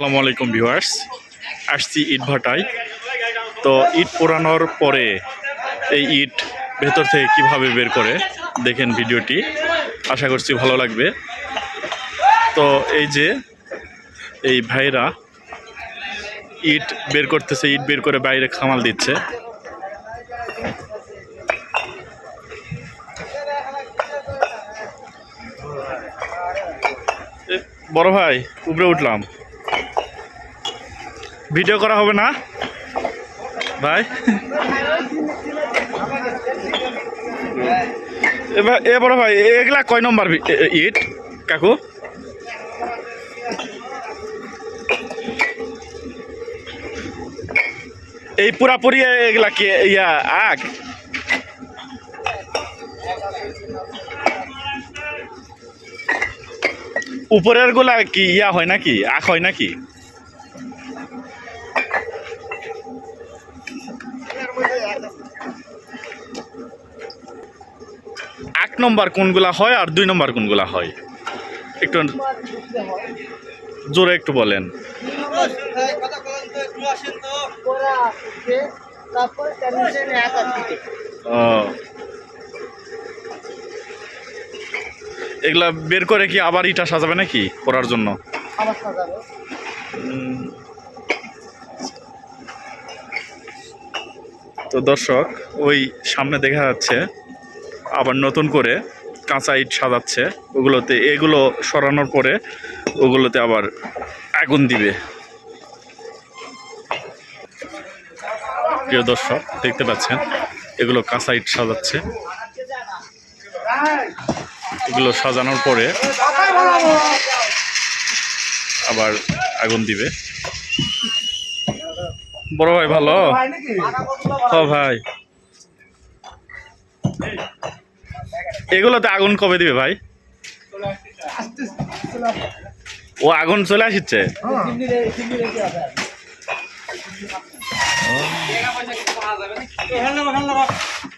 আসসালামু আলাইকুম ভিউয়ার্স। আসছি ইট ভাটায়। তো ইট পোড়ানোর পরে এই ইট ভেতর থেকে কীভাবে বের করে, দেখেন ভিডিওটি। আশা করছি ভালো লাগবে। তো এই যে এই ভাইরা ইট বের করতেছে ইট বের করে বাইরে খামাল দিচ্ছে। বড় ভাই, উপরে উঠলাম। ভিডিও করা হবে না? ভাই। এ বড় ভাই এগুলা কয় নম্বর ইট? কাকু? এই পুরাপুরি এগুলা কি ইয়া, আগ? উপরেরগুলা কি ইয়া হয় নাকি? আখ হয় নাকি? এক নম্বর কোনগুলা হয় আর দুই নম্বর কোনগুলা হয়? একটু জোরে একটু বলেন। এগুলা বের করে কি আবার ইটা সাজাবে নাকি পড়ার জন্য? আবার সাজাবে। তো দর্শক, ওই সামনে দেখা যাচ্ছে, আবার নতুন করে কাঁচা ইট সাজাচ্ছে। ওগুলোতে, এগুলো সরানোর পরে ওগুলোতে আবার আগুন দিবে। প্রিয় দর্শক, দেখতে পাচ্ছেন, এগুলো কাঁচা ইট সাজাচ্ছে। এগুলো সাজানোর পরে আবার আগুন দিবে। বড় ভাই, ভালো? ও ভাই। এগুলোতে আগুন কবে দিবে ভাই? ও আগুন চলে আসছে? আচ্ছা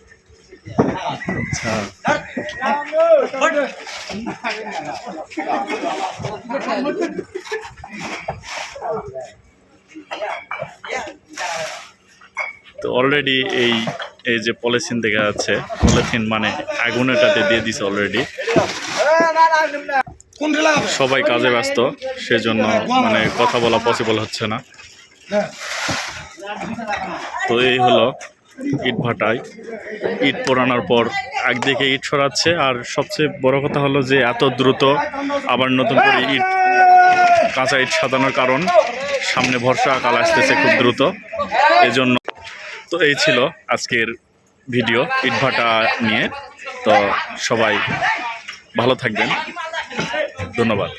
তো অলরেডি এই এই যে পলিথিন দেখা যাচ্ছে, পলিথিন মানে আগুন এটাতে দিয়ে দিছে অলরেডি সবাই কাজে ব্যস্ত, সেজন্য মানে কথা বলা পসিবল হচ্ছে না। তো এই হলো ইট ভাটায়। ইট পোড়ানোর পর একদিকে ইট সরাচ্ছে। আর সবচেয়ে বড় কথা হলো যে এত দ্রুত আবার নতুন করে ইট কাঁচা ইট সাজানোর কারণ সামনে ভরসা বর্ষাকাল আসতেছে খুব দ্রুত। এজন্য তো এই ছিল আজকের ভিডিও ইটভাটা নিয়ে। তো সবাই ভালো থাকবেন। ধন্যবাদ।